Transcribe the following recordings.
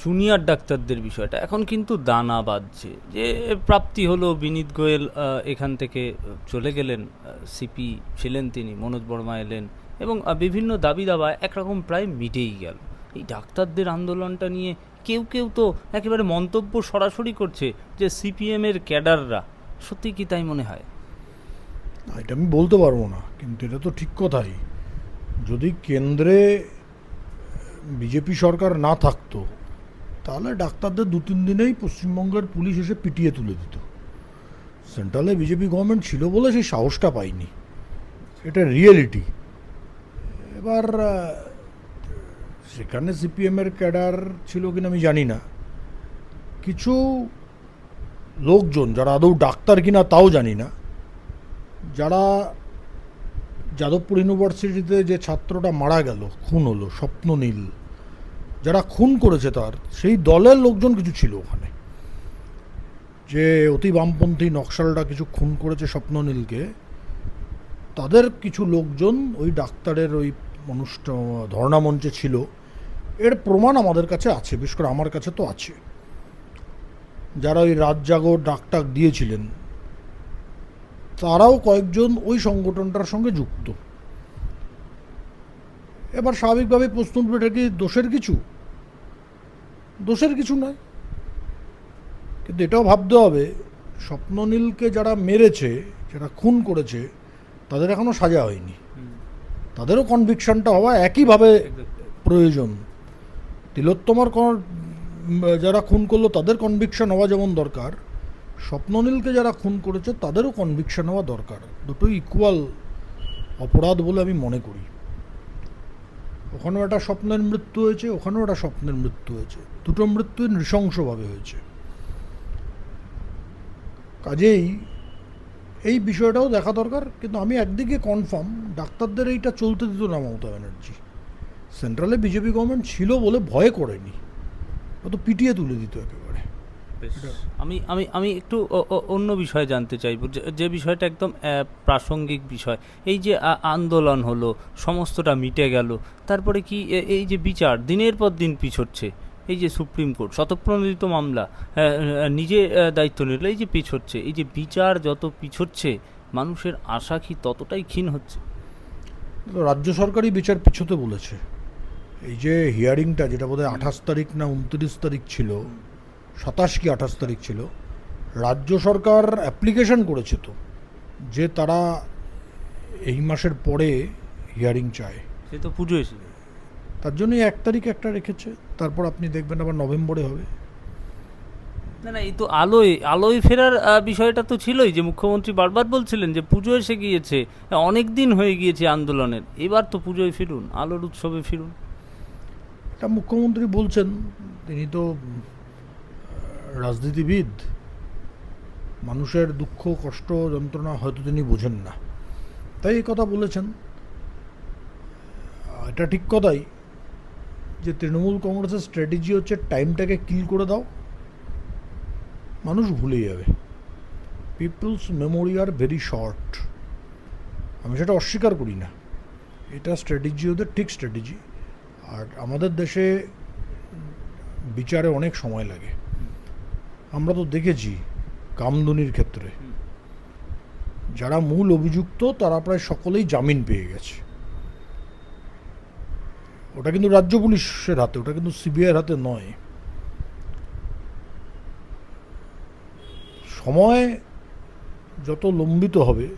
Junior ডাক্তারদের বিষয়টা। এখন কিন্তু দানা বাজছে যে প্রাপ্তি হলো বিনীত গোয়েল এখান থেকে চলে গেলেন সিপি ছিলেন তিনি, মনোজ বর্মা এলেন এবং বিভিন্ন দাবি দাবা একরকম প্রায় মিটেই গেল। এই ডাক্তারদের আন্দোলনটা নিয়ে কেউ কেউ তো একেবারে মন্তব্য সরাসরি করছে যে সিপিএমের ক্যাডাররা। সত্যি কি তাই মনে হয়? এটা আমি বলতে পারব না, কিন্তু এটা তো ঠিক কথাই। যদি কেন্দ্রে বিজেপি সরকার না থাকতো তাহলে ডাক্তারদের দু তিন দিনেই পশ্চিমবঙ্গের পুলিশ এসে পিটিয়ে তুলে দিত। সেন্ট্রালে বিজেপি গভর্নমেন্ট ছিল বলে সেই সাহসটা পাইনি এটা রিয়েলিটি এবার সেখানে সিপিএমের ক্যাডার ছিল কিনা আমি জানি না। কিছু লোকজন, যারা আদৌ ডাক্তার কিনা তাও জানি না। যারা যাদবপুর ইউনিভার্সিটিতে যে ছাত্রটা মারা গেল, খুন হলো, স্বপ্ননীল যারা খুন করেছে তার, সেই দলের লোকজন কিছু ছিল ওখানে। যে অতি বামপন্থী নকশালটা কিছু খুন করেছে স্বপ্ননীলকে, তাদের কিছু লোকজন ওই ডাক্তারের ওই অনুষ্ঠান ধর্ণা মঞ্চে ছিল। এর প্রমাণ আমাদের কাছে আছে, বিশেষ করে আমার কাছে তো আছে। যারা ওই রাত ডাকটাক দিয়েছিলেন, তারাও কয়েকজন ওই সংগঠনটার সঙ্গে যুক্ত। এবার স্বাভাবিকভাবে প্রশ্ন উঠবে, এটা কি দোষের কিছু? দোষের কিছু নয় কিন্তু এটাও ভাবতে হবে স্বপ্ননীলকে যারা মেরেছে যারা খুন করেছে তাদের এখনও সাজা হয়নি। তাদেরও কনভিকশনটা হওয়া একইভাবে প্রয়োজন। তিলোত্তমার যারা খুন করল তাদের কনভিকশন হওয়া যেমন দরকার। স্বপ্ননীলকে যারা খুন করেছে তাদেরও কনভিকশন হওয়া দরকার। দুটোই ইকুয়াল অপরাধ বলে আমি মনে করি। ওখানেও একটা স্বপ্নের মৃত্যু হয়েছে, ওখানেও একটা স্বপ্নের মৃত্যু হয়েছে। দুটো মৃত্যু নৃশংসভাবে হয়েছে। কাজেই এই বিষয়টাও দেখা দরকার, কিন্তু আমি একদিকে কনফার্ম ডাক্তারদের এইটা চলতে দিত না মমতা ব্যানার্জি। সেন্ট্রালে বিজেপি গভর্নমেন্ট ছিল বলে ভয় করেনি। ও তো পিটিয়ে তুলে দিত একেবারে। আমি আমি আমি একটু অন্য বিষয়ে জানতে চাইব। যে- বিষয়টা একদম প্রাসঙ্গিক বিষয়। এই যে আন্দোলন হলো সমস্তটা মিটে গেল তারপরে কি এই যে বিচার দিনের পর দিন পিছোচ্ছে এই যে সুপ্রিম কোর্ট শতপ্রণোদিত মামলা নিজে দায়িত্ব নিল এই যে পিছোচ্ছে এই যে বিচার যত পিছোচ্ছে মানুষের আশা কি ততটাই ক্ষীণ হচ্ছে? রাজ্য সরকারই বিচার পিছোতে বলেছে। এই যে হিয়ারিংটা যেটা বোধহয় আঠাশ তারিখ না উনত্রিশ তারিখ ছিল সাতাশ কি আঠাশ তারিখ ছিল রাজ্য সরকার অ্যাপ্লিকেশন করেছে তো যে তারা এই মাসের পরে হিয়ারিং চায়। সে তো পুজো এসেছে। তার জন্যই এক তারিখ একটা রেখেছে তারপর আপনি দেখবেন আবার নভেম্বরে হবে। না না এই তো আলোয় আলোয় ফেরার বিষয়টা তো ছিলই যে মুখ্যমন্ত্রী বারবার বলছিলেন যে পুজো এসে গিয়েছে অনেক দিন হয়ে গিয়েছে আন্দোলনের এবার তো পুজোয় ফিরুন আলোর উৎসবে ফিরুন। এটা মুখ্যমন্ত্রী বলছেন তিনি তো রাজনীতিবিদ, মানুষের দুঃখ, কষ্ট, যন্ত্রণা হয়তো তিনি বোঝেন না। তাই এই কথা বলেছেন। এটা ঠিক কথাই যে তৃণমূল কংগ্রেসের স্ট্র্যাটেজি হচ্ছে টাইমটাকে কিল করে দাও। মানুষ ভুলে যাবে। People's memory are very short আমি সেটা অস্বীকার করি না। এটা স্ট্র্যাটেজি ওদের ঠিক স্ট্র্যাটেজি আর আমাদের দেশে বিচারে অনেক সময় লাগে। আমরা তো দেখেছি কামদুনির ক্ষেত্রে। যারা মূল অভিযুক্ত, তারা প্রায় সকলেই জামিন পেয়ে গেছে। ওটা কিন্তু রাজ্য পুলিশের হাতে, ওটা কিন্তু সিবিআইয়ের হাতে নয়। সময় যত লম্বিত হবে,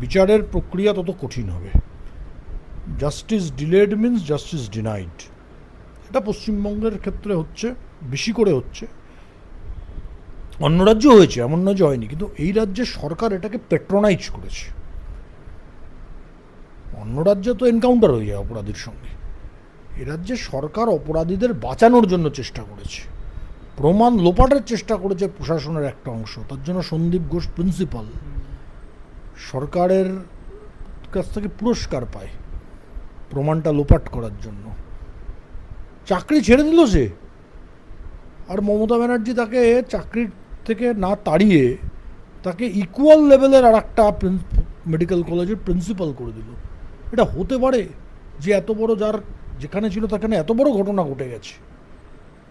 বিচারের প্রক্রিয়া তত কঠিন হবে। Justice delayed means justice denied. এটা পশ্চিমবঙ্গের ক্ষেত্রে হচ্ছে, বেশি করে হচ্ছে। অন্য রাজ্য হয়েছে, এমন নয় যে হয়নি, কিন্তু এই রাজ্যে সরকার এটাকে পেট্রোনাইজ করেছে। অন্য রাজ্যে তো এনকাউন্টার হয়ে যায় অপরাধীর সঙ্গে। এ রাজ্যে সরকার অপরাধীদের বাঁচানোর জন্য চেষ্টা করেছে। প্রমাণ লোপাটের চেষ্টা করেছে প্রশাসনের একটা অংশ, তার জন্য সন্দীপ ঘোষ প্রিন্সিপাল সরকারের কাছ থেকে পুরস্কার পায় প্রমাণটা লোপাট করার জন্য। চাকরি ছেড়ে দিল সে। আর মমতা ব্যানার্জি তাকে চাকরির থেকে না তাড়িয়ে তাকে ইকুয়াল লেভেলের আর একটা মেডিকেল কলেজের প্রিন্সিপাল করে দিল। এটা হতে পারে যে এত বড় যার যেখানে ছিল সেখানে এত বড় ঘটনা ঘটে গেছে।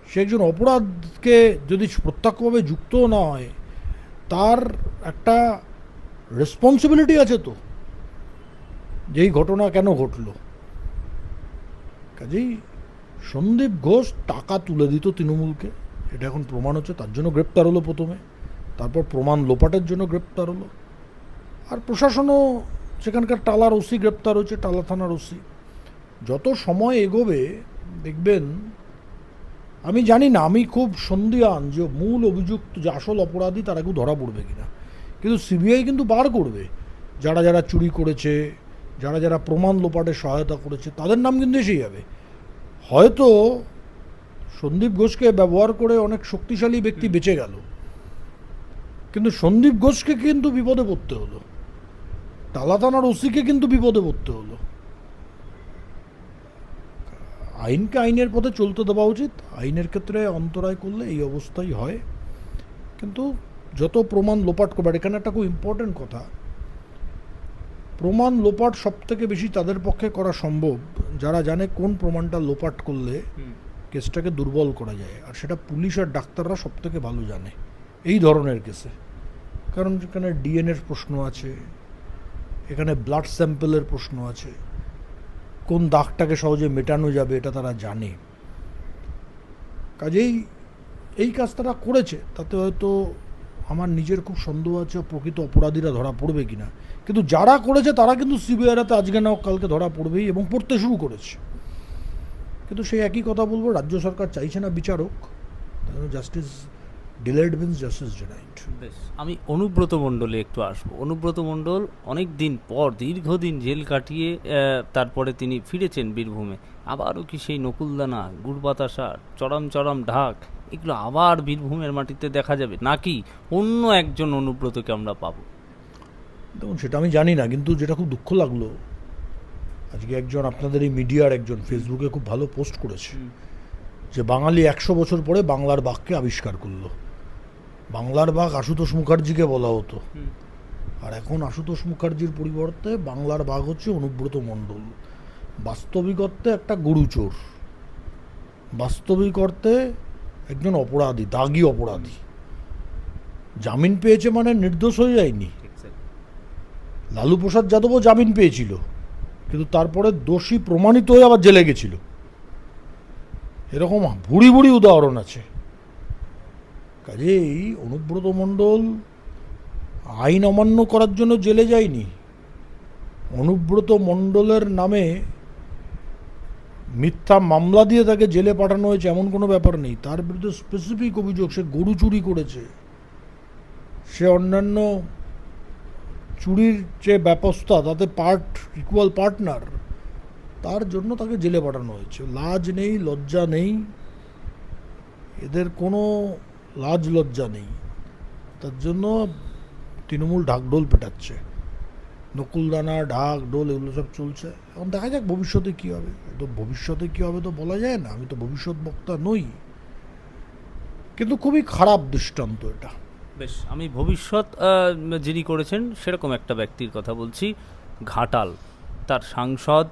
সে একজন অপরাধকে যদি প্রত্যক্ষভাবে যুক্ত না হয়, তার একটা রেসপন্সিবিলিটি আছে তো, যে এই ঘটনা কেন ঘটলো। কাজেই সন্দীপ ঘোষ টাকা তুলে দিত তৃণমূলকে। এটা এখন প্রমাণ হচ্ছে, তার জন্য গ্রেপ্তার হলো প্রথমে, তারপর প্রমাণ লোপাটের জন্য গ্রেপ্তার হলো। আর প্রশাসনও সেখানকার টালার ওসি গ্রেপ্তার হয়েছে, টালা থানার ওসি। যত সময় এগোবে, দেখবেন, আমি জানি না, আমি খুব সন্দিহান যে মূল অভিযুক্ত যে আসল অপরাধী, তারা কেউ ধরা পড়বে কিনা। কিন্তু সিবিআই কিন্তু বার করবে, যারা যারা চুরি করেছে, যারা যারা প্রমাণ লোপাটে সহায়তা করেছে, তাদের নাম কিন্তু এসেই যাবে। হয়তো সন্দীপ ঘোষকে ব্যবহার করে অনেক শক্তিশালী ব্যক্তি বেঁচে গেল। কিন্তু সন্দীপ ঘোষকে কিন্তু বিপদে পড়তে হলো। টালা থানার ওসিকে কিন্তু বিপদে পড়তে হলো। আইনকে আইনের পথে চলতে দেওয়া উচিত। আইনের ক্ষেত্রে অন্তরায় করলে এই অবস্থাই হয়। কিন্তু যত প্রমাণ লোপাট করবে আর এখানে একটা খুব ইম্পর্টেন্ট কথা। প্রমাণ লোপাট সব থেকে বেশি তাদের পক্ষে করা সম্ভব। যারা জানে কোন প্রমাণটা লোপাট করলে কেসটাকে দুর্বল করা যায়। আর সেটা পুলিশ আর ডাক্তাররা সব থেকে ভালো জানে এই ধরনের কেসে। কারণ এখানে ডিএনএর প্রশ্ন আছে, এখানে ব্লাড স্যাম্পেলের প্রশ্ন আছে, কোন দাগটাকে সহজে মেটানো যাবে এটা তারা জানে। কাজেই এই কাজ তারা করেছে, তাতে হয়তো আমার নিজের খুব সন্দেহ আছে প্রকৃত অপরাধীরা ধরা পড়বে কিনা। কিন্তু যারা করেছে তারা কিন্তু সিবিআইরাতে আজকে নাও কালকে ধরা পড়বেই এবং পড়তে শুরু করেছে। কিন্তু সেই একই কথা বলব রাজ্য সরকার চাইছে না বিচারক justice delayed means justice denied বেশ আমি অনুব্রত মণ্ডলে একটু আসব। অনুব্রত মণ্ডল অনেক দিন পর দীর্ঘদিন জেল কাটিয়ে তারপরে তিনি ফিরেছেন বীরভূমে। আবারও কি সেই নকুলদানা গুড় বাতাসা চরম চরম ঢাক এগুলো আবার বীরভূমের মাটিতে দেখা যাবে? নাকি অন্য একজন অনুব্রতকে আমরা পাবো? দেখুন সেটা আমি জানি না কিন্তু যেটা খুব দুঃখ লাগল আজকে একজন আপনাদের এই মিডিয়ার একজন ফেসবুকে খুব ভালো পোস্ট করেছে যে বাঙালি একশো বছর পরে বাংলার বাঘকে আবিষ্কার করল। বাংলার বাঘ আশুতোষ মুখার্জিকে বলা হতো। আর এখন আশুতোষ মুখার্জির পরিবর্তে বাংলার বাঘ হচ্ছে অনুব্রত মণ্ডল। বাস্তবিক অর্থে একটা গরুচোর বাস্তবিক অর্থে একজন অপরাধী দাগি অপরাধী। জামিন পেয়েছে মানে নির্দোষ হয়ে যায়নি। লালু প্রসাদ যাদবও জামিন পেয়েছিল। কিন্তু তারপরে দোষী প্রমাণিত হয়ে আবার জেলে গেছিল। এরকম ভুড়ি ভুড়ি উদাহরণ আছে। কাজেই অনুব্রত মণ্ডল আইন অমান্য করার জন্য জেলে যায়নি। অনুব্রত মণ্ডলের নামে মিথ্যা মামলা দিয়ে তাকে জেলে পাঠানো হয়েছে এমন কোনো ব্যাপার নেই। তার বিরুদ্ধে স্পেসিফিক অভিযোগ, সে গরু চুরি করেছে। সে অন্যান্য চুরির যে ব্যবস্থা তাতে পার্ট ইকুয়াল পার্টনার তার জন্য তাকে জেলে পাঠানো হয়েছে। লাজ নেই, লজ্জা নেই। এদের কোনো লাজ লজ্জা নেই। তার জন্য তৃণমূল ঢাকঢোল পেটাচ্ছে। নকুলদানা ঢাক ডোল এগুলো সব চলছে। এখন দেখা যাক ভবিষ্যতে কী হবে। তো ভবিষ্যতে কী হবে তো বলা যায় না। আমি তো ভবিষ্যৎ বক্তা নই। কিন্তু খুবই খারাপ দৃষ্টান্ত এটা। বেশ, আমি ভবিষ্যৎ যিনি করেছেন সেরকম একটা ব্যক্তির কথা বলছি, ঘাটাল। তার সাংসদ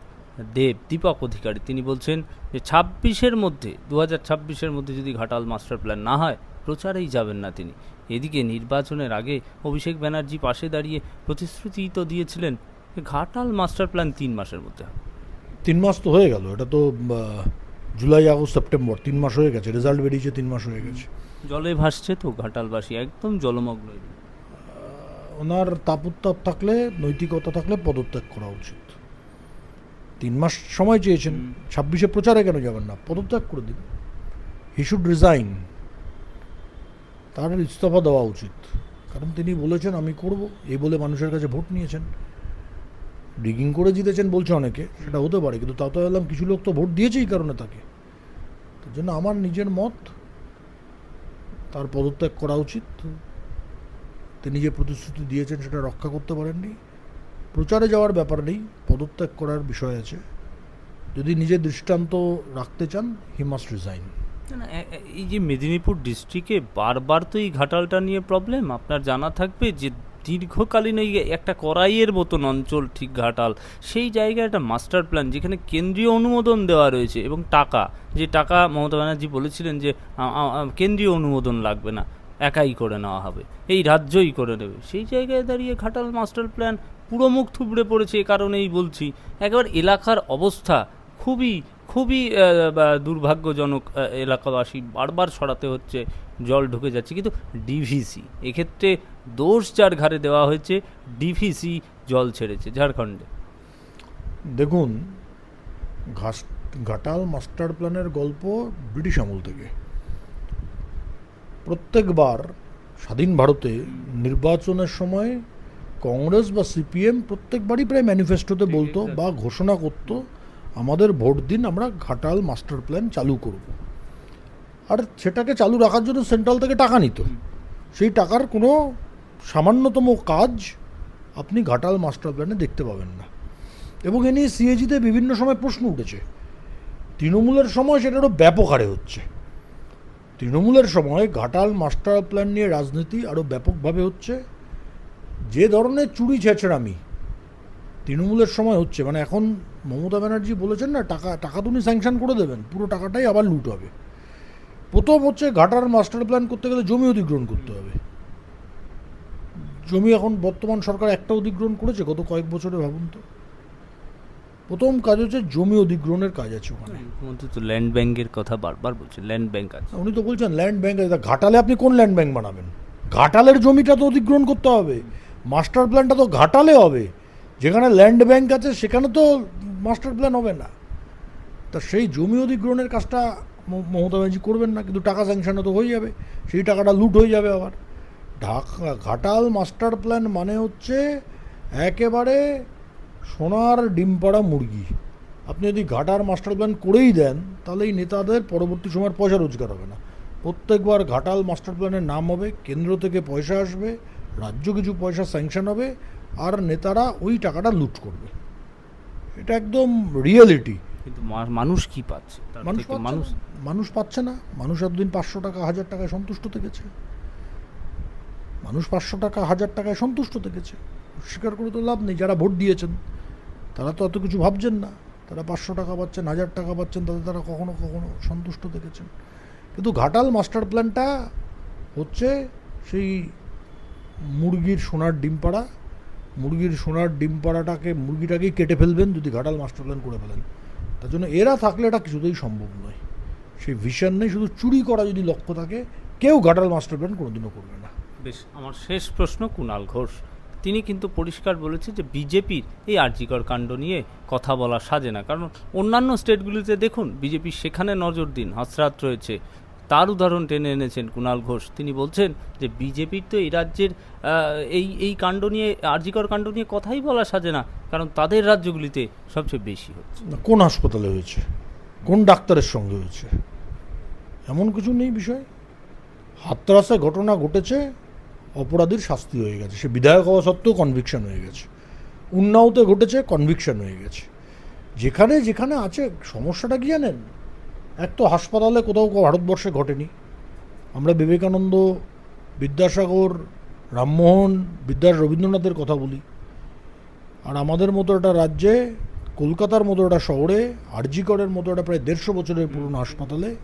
দেব, দীপক অধিকারী। তিনি বলছেন যে ছাব্বিশের মধ্যে দু হাজার ছাব্বিশের মধ্যে যদি ঘাটাল মাস্টার প্ল্যান না হয়, প্রচারেই যাবেন না তিনি। এদিকে নির্বাচনের আগে অভিষেক ব্যানার্জি পাশে দাঁড়িয়ে প্রতিশ্রুতি তো দিয়েছিলেন ঘাটাল মাস্টার প্ল্যান তিন মাসের মধ্যে তিন মাস তো হয়ে গেল, এটা তো জুলাই, আগস্ট, সেপ্টেম্বর, তিন মাস হয়ে গেছে, রেজাল্ট বেরিয়েছে তিন মাস হয়ে গেছে। জলে ভাসছে তো ঘাটালবাসী একদম জলমগ্ন ওনার তাপোত্তাপ থাকলে নৈতিকতা থাকলে পদত্যাগ করা উচিত। তিন মাস সময় চেয়েছেন। ছাব্বিশে প্রচারে কেন যাবেন না? পদত্যাগ করে দিন। হি শুড রিজাইন তার ইস্তফা দেওয়া উচিত। কারণ তিনি বলেছেন আমি করব। এই বলে মানুষের কাছে ভোট নিয়েছেন। ডিগিং করে জিতেছেন বলছে অনেকে সেটা হতে পারে। কিন্তু তাও তো এলাম কিছু লোক তো ভোট দিয়েছে এই কারণে তাকে। তার জন্য আমার নিজের মত তার পদত্যাগ করা উচিত। তিনি যে প্রতিশ্রুতি দিয়েছেন, সেটা রক্ষা করতে পারেননি। প্রচারে যাওয়ার ব্যাপার নেই, পদত্যাগ করার বিষয় আছে। যদি নিজের দৃষ্টান্ত রাখতে চান হি মাস্ট রিজাইন এই যে মেদিনীপুর ডিস্ট্রিক্টে বারবার তো এই ঘাটালটা নিয়ে প্রবলেম আপনার জানা থাকবে যে দীর্ঘকালীন ওই একটা করাইয়ের মতন অঞ্চল ঠিক ঘাটাল, সেই জায়গায় একটা মাস্টার প্ল্যান যেখানে কেন্দ্রীয় অনুমোদন দেওয়া রয়েছে এবং টাকা, যে টাকা মমতা ব্যানার্জি বলেছিলেন যে কেন্দ্রীয় অনুমোদন লাগবে না, একাই করে নেওয়া হবে, এই রাজ্যই করে নেবে। সেই জায়গায় দাঁড়িয়ে ঘাটাল মাস্টার প্ল্যান পুরো মুখ থুবড়ে পড়েছে, এ কারণেই বলছি, একবার এলাকার অবস্থা খুবই খুবই দুর্ভাগ্যজনক এলাকাবাসী বারবার সরাতে হচ্ছে জল ঢুকে যাচ্ছে। কিন্তু ডিভিসি এক্ষেত্রে দোষ যার ঘাড়ে দেওয়া হয়েছে ডিভিসি জল ছেড়েছে ঝাড়খণ্ডে। দেখুন ঘাস ঘাটাল মাস্টার প্ল্যানের গল্প ব্রিটিশ আমল থেকে। প্রত্যেকবার স্বাধীন ভারতে নির্বাচনের সময় কংগ্রেস বা সিপিএম প্রত্যেকবারই প্রায় ম্যানিফেস্টোতে বলতো বা ঘোষণা করতো আমাদের ভোট দিন আমরা ঘাটাল মাস্টার প্ল্যান চালু করব। আর সেটাকে চালু রাখার জন্য সেন্ট্রাল থেকে টাকা নিত। সেই টাকার কোনো সামান্যতম কাজ আপনি ঘাটাল মাস্টার প্ল্যানে দেখতে পাবেন না। এবং এ নিয়ে সিএজিতে বিভিন্ন সময় প্রশ্ন উঠেছে। তৃণমূলের সময় সেটা আরও ব্যাপক হারে হচ্ছে। তৃণমূলের সময় ঘাটাল মাস্টার প্ল্যান নিয়ে রাজনীতি আরও ব্যাপকভাবে হচ্ছে। যে ধরনের চুরি ছেঁচড়ামি তৃণমূলের সময় হচ্ছে মানে এখন মমতা ব্যানার্জি বলেছেন না টাকা টাকা তো উনি স্যাংশন করে দেবেন পুরো টাকাটাই আবার লুট হবে। প্রথম হচ্ছে ঘাটার মাস্টার প্ল্যান করতে গেলে জমি অধিগ্রহণ করতে হবে। জমি এখন বর্তমান সরকার একটা অধিগ্রহণ করেছে গত কয়েক বছরে ভাবুন তো। প্রথম কাজ হচ্ছে জমি অধিগ্রহণের কাজ আছে ওখানে। মুখ্যমন্ত্রী তো ল্যান্ড ব্যাংকের কথা বারবার বলছেন ল্যান্ড ব্যাংক আছে। উনি তো বলছেন ল্যান্ড ব্যাংক ঘাটালে আপনি কোন ল্যান্ড ব্যাংক বানাবেন? ঘাটালের জমিটা তো অধিগ্রহণ করতে হবে। মাস্টার প্ল্যানটা তো ঘাটালে হবে। যেখানে ল্যান্ড ব্যাংক আছে সেখানে তো মাস্টার প্ল্যান হবে না। তা সেই জমি অধিগ্রহণের কাজটা মমতা ব্যানার্জি করবেন না কিন্তু টাকা স্যাংশনে তো হয়ে যাবে। সেই টাকাটা লুট হয়ে যাবে আবার। ঢাকা ঘাটাল মাস্টার প্ল্যান মানে হচ্ছে একেবারে সোনার ডিম পাড়া মুরগি। আপনি যদি ঘাটার মাস্টার প্ল্যান করেই দেন তাহলে এই নেতাদের পরবর্তী সময়ের পয়সা রোজগার হবে না। প্রত্যেকবার ঘাটাল মাস্টার প্ল্যানের নাম হবে কেন্দ্র থেকে পয়সা আসবে রাজ্য কিছু পয়সা স্যাংশন হবে আর নেতারা ওই টাকাটা লুট করবে। এটা একদম রিয়েলিটি কিন্তু মানুষ কি পাচ্ছে? মানুষ মানুষ। মানুষ পাচ্ছে না। মানুষ এতদিন পাঁচশো টাকা, হাজার টাকায় সন্তুষ্ট থেকেছে মানুষ পাঁচশো টাকা, হাজার টাকায় সন্তুষ্ট থেকেছে স্বীকার করে তো লাভ নেই, যারা ভোট দিয়েছেন, তারা তো অত কিছু ভাবছেন না। তারা পাঁচশো টাকা পাচ্ছেন, হাজার টাকা পাচ্ছেন, তাতে তারা কখনো কখনো সন্তুষ্ট থেকেছেন কিন্তু ঘাটাল মাস্টার প্ল্যানটা হচ্ছে সেই মুরগির সোনার ডিম পাড়া। মুরগির সোনার ডিম পাড়াটাকে, মুরগিটাকেই কেটে ফেলবেন যদি ঘাটাল মাস্টার প্ল্যান করে ফেলেন। তার জন্য এরা থাকলে এটা কিছুতেই সম্ভব নয়। সেই ভিশন নেই শুধু চুরি করা যদি লক্ষ্য থাকে কেউ ঘাটাল মাস্টার প্ল্যান কোনোদিনও করবে না। বেশ আমার শেষ প্রশ্ন কুণাল ঘোষ। তিনি কিন্তু পরিষ্কার বলেছে যে বিজেপির এই আর্জিকর কাণ্ড নিয়ে কথা বলা সাজে না। কারণ অন্যান্য স্টেটগুলিতে দেখুন বিজেপি সেখানে নজর দিন হাসরাত রয়েছে। তার উদাহরণ টেনে এনেছেন কুণাল ঘোষ। তিনি বলছেন যে বিজেপির তো এই রাজ্যের এই এই কাণ্ড নিয়ে আর্জিকর কাণ্ড নিয়ে কথাই বলা সাজে না। কারণ তাদের রাজ্যগুলিতে সবচেয়ে বেশি হচ্ছে। কোন হাসপাতালে হয়েছে? কোন ডাক্তারের সঙ্গে হয়েছে? এমন কিছু নেই বিষয়। হাতরাসে ঘটনা ঘটেছে, অপরাধীর শাস্তি হয়ে গেছে। সে বিধায়ক হওয়া সত্ত্বেও কনভিকশন হয়ে গেছে। উন্নাওতে ঘটেছে কনভিকশন হয়ে গেছে। যেখানে যেখানে আছে, সমস্যাটা কি জানেন? এক তো হাসপাতালে কোথাও ভারতবর্ষে ঘটেনি। আমরা বিবেকানন্দ, বিদ্যাসাগর, রামমোহন বিদ্যা রবীন্দ্রনাথের কথা বলি। আর আমাদের মতো একটা রাজ্যে, কলকাতার মতো একটা শহরে, আরজিকরের মতো একটা প্রায় দেড়শো বছরের পুরনো হাসপাতালে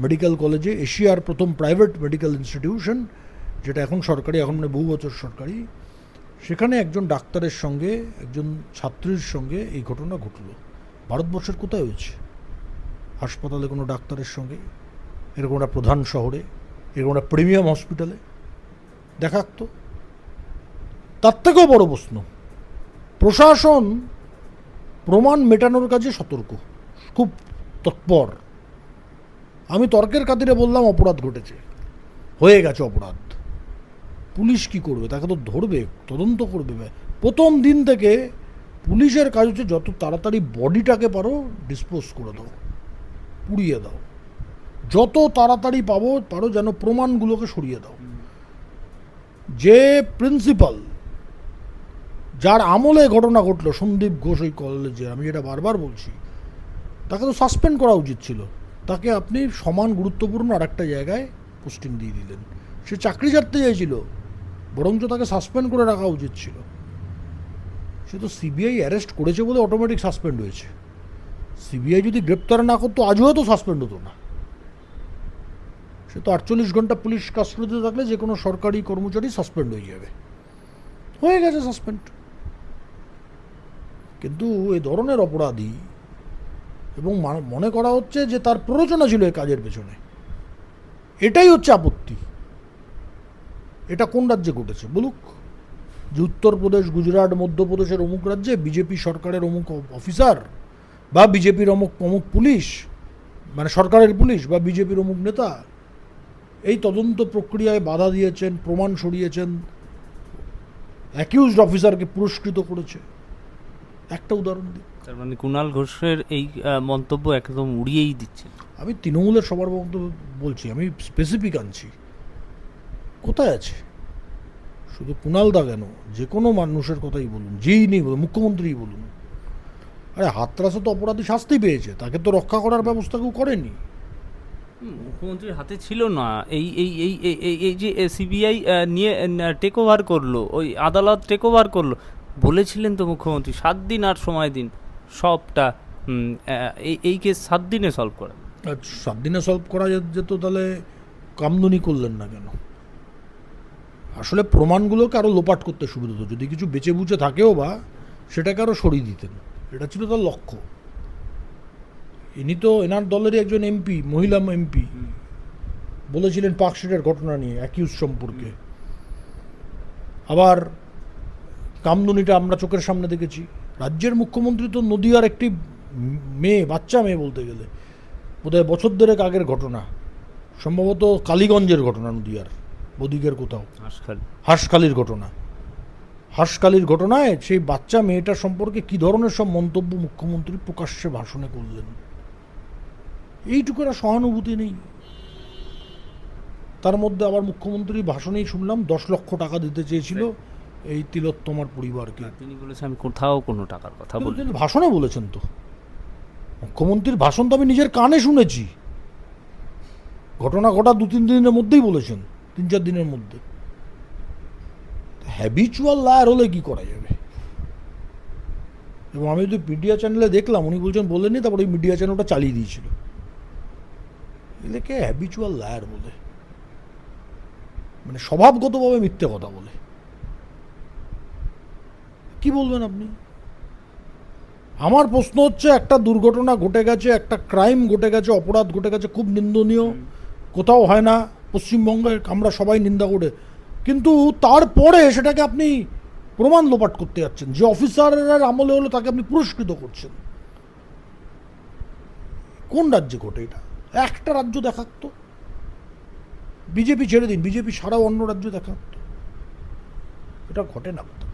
মেডিকেল কলেজে এশিয়ার প্রথম প্রাইভেট মেডিকেল ইনস্টিটিউশন, যেটা এখন সরকারি, এখন মানে বহু বছর সরকারি, সেখানে একজন ডাক্তারের সঙ্গে, একজন ছাত্রীর সঙ্গে এই ঘটনা ঘটলো। ভারতবর্ষের কোথায় হয়েছে? হাসপাতালে কোনো ডাক্তারের সঙ্গে, এরকম একটা প্রধান শহরে, এরকম একটা প্রিমিয়াম হসপিটালে? দেখাক তো। তার থেকেও বড় প্রশ্ন, প্রশাসন প্রমাণ মেটানোর কাজে সতর্ক, খুব তৎপর। আমি তর্কের খাতিরে বললাম অপরাধ ঘটেছে। হয়ে গেছে অপরাধ। পুলিশ কি করবে? তাকে তো ধরবে, তদন্ত করবে। প্রথম দিন থেকে পুলিশের কাজ হচ্ছে যত তাড়াতাড়ি বডিটাকে পারো ডিসপোজ করে দাও, পুড়িয়ে দাও। যত তাড়াতাড়ি পাবো, পারো যেন প্রমাণগুলোকে সরিয়ে দাও। যে প্রিন্সিপাল যার আমলে ঘটনা ঘটলো, সন্দীপ ঘোষ ওই কলেজে আমি যেটা বারবার বলছি, তাকে তো সাসপেন্ড করা উচিত ছিল। তাকে আপনি সমান গুরুত্বপূর্ণ আর একটা জায়গায় পোস্টিং দিয়ে দিলেন। সে চাকরি ছাড়তে চাইছিল, বরঞ্চ তাকে সাসপেন্ড করে রাখা উচিত ছিল। সে তো সিবিআই অ্যারেস্ট করেছে বলে অটোমেটিক সাসপেন্ড হয়েছে। সিবিআই যদি গ্রেপ্তার না করতো, আজও হয়তো সাসপেন্ড হতো না। সে তো আটচল্লিশ ঘণ্টা পুলিশ কাস্টডিতে থাকলে যে কোনো সরকারি কর্মচারী সাসপেন্ড হয়ে যাবে। হয়ে গেছে সাসপেন্ড কিন্তু এ ধরনের অপরাধী এবং মনে করা হচ্ছে যে তার প্ররোচনা ছিল এই কাজের পেছনে। এটাই হচ্ছে আপত্তি। এটা কোন রাজ্যে ঘটেছে বলুক? যে উত্তরপ্রদেশ, গুজরাট, মধ্যপ্রদেশের অমুক রাজ্যে বিজেপি সরকারের অমুক অফিসার বা বিজেপির অমুক অমুক পুলিশ মানে সরকারের পুলিশ বা বিজেপির অমুক নেতা এই তদন্ত প্রক্রিয়ায় বাধা দিয়েছেন, প্রমাণ সরিয়েছেন অ্যাকিউজড অফিসারকে পুরস্কৃত করেছে। একটা উদাহরণ দিই। তার মানে কুণাল ঘোষের এই মন্তব্য একদম উড়িয়েই দিচ্ছেন আমি তৃণমূলের সবার বক্তব্য বলছি আমি স্পেসিফিক আনছি। কোথায় আছে? শুধু কুণালদা কেন? যে কোনো মানুষের কথাই বলুন যেই নেই বলুন মুখ্যমন্ত্রীই বলুন। আরে হাতরাসে তো অপরাধী শাস্তি পেয়েছে তাকে তো রক্ষা করার ব্যবস্থা কেউ করেনি। মুখ্যমন্ত্রীর হাতে ছিল না। এই এই এই এই এই এই যে সিবিআই নিয়ে টেক ওভার করল ওই আদালত টেক ওভার করল বলেছিলেন তো মুখ্যমন্ত্রী সাত দিন আর সময় দিন। সবটা এই এই কেস সাত দিনে সলভ করা। সাত দিনে সলভ করা যেত তাহলে কামদুনি করলেন না কেন? আসলে প্রমাণগুলোকে আরও লোপাট করতে সুবিধা হতো। যদি কিছু বেঁচে বুঝে থাকেও বা সেটাকে আরও সরিয়ে দিতেন। এটা ছিল তার লক্ষ্য। ইনি তো এনার দলেরই একজন এমপি মহিলা এমপি বলেছিলেন পার্কশিটের ঘটনা নিয়ে অ্যাকিউজ সম্পর্কে। আবার কামদুনিটা আমরা চোখের সামনে দেখেছি। রাজ্যের মুখ্যমন্ত্রী তো নদীয়ার একটি মেয়ে বাচ্চা মেয়ে বলতে গেলে। বোধহয় বছর দেড়েক আগের ঘটনা। সম্ভবত কালীগঞ্জের ঘটনা নদীয়ার ওদিকের কোথাও। হাসখাল। হাঁসখালির ঘটনা। হাঁসখালির ঘটনায় সেই বাচ্চা মেয়েটার সম্পর্কে কি ধরনের সব মন্তব্য মুখ্যমন্ত্রী প্রকাশ্যে ভাষণে করলেন? এইটুকু একটা সহানুভূতি নেই। তার মধ্যে আবার মুখ্যমন্ত্রী ভাষণেই শুনলাম দশ লক্ষ টাকা দিতে চেয়েছিল। এই তিলোত্তমার পরিবারকে। তিনি বলেছেন আমি কোথাও কোনো টাকার কথা বলি ভাষণে বলেছেন তো। মুখ্যমন্ত্রীর ভাষণ তো আমি নিজের কানে শুনেছি। ঘটনা ঘটা দু তিন দিনের মধ্যেই বলেছেন তিন চার দিনের মধ্যে। হ্যাবিচুয়াল লায়ার হলে কি করা যাবে? এবং আমি যদি মিডিয়া চ্যানেলে দেখলাম উনি বলছেন বলেননি তারপর ওই মিডিয়া চ্যানেলটা চালিয়ে দিয়েছিল। এদেরকে হ্যাবিচুয়াল লায়ার বলে? মানে স্বভাবগতভাবে মিথ্যে কথা বলে। কি বলবেন আপনি? আমার প্রশ্ন হচ্ছে একটা দুর্ঘটনা ঘটে গেছে একটা ক্রাইম ঘটে গেছে অপরাধ ঘটে গেছে খুব নিন্দনীয়। কোথাও হয় না পশ্চিমবঙ্গে আমরা সবাই নিন্দা করে। কিন্তু তারপরে সেটাকে আপনি প্রমাণ লোপাট করতে যাচ্ছেন। যে অফিসারের আমলে হলো তাকে আপনি পুরস্কৃত করছেন। কোন রাজ্যে ঘটে এটা? একটা রাজ্য দেখাতো। বিজেপি ছেড়ে দিন বিজেপি সারা অন্য রাজ্য দেখাতো। এটা ঘটে না কোথাও।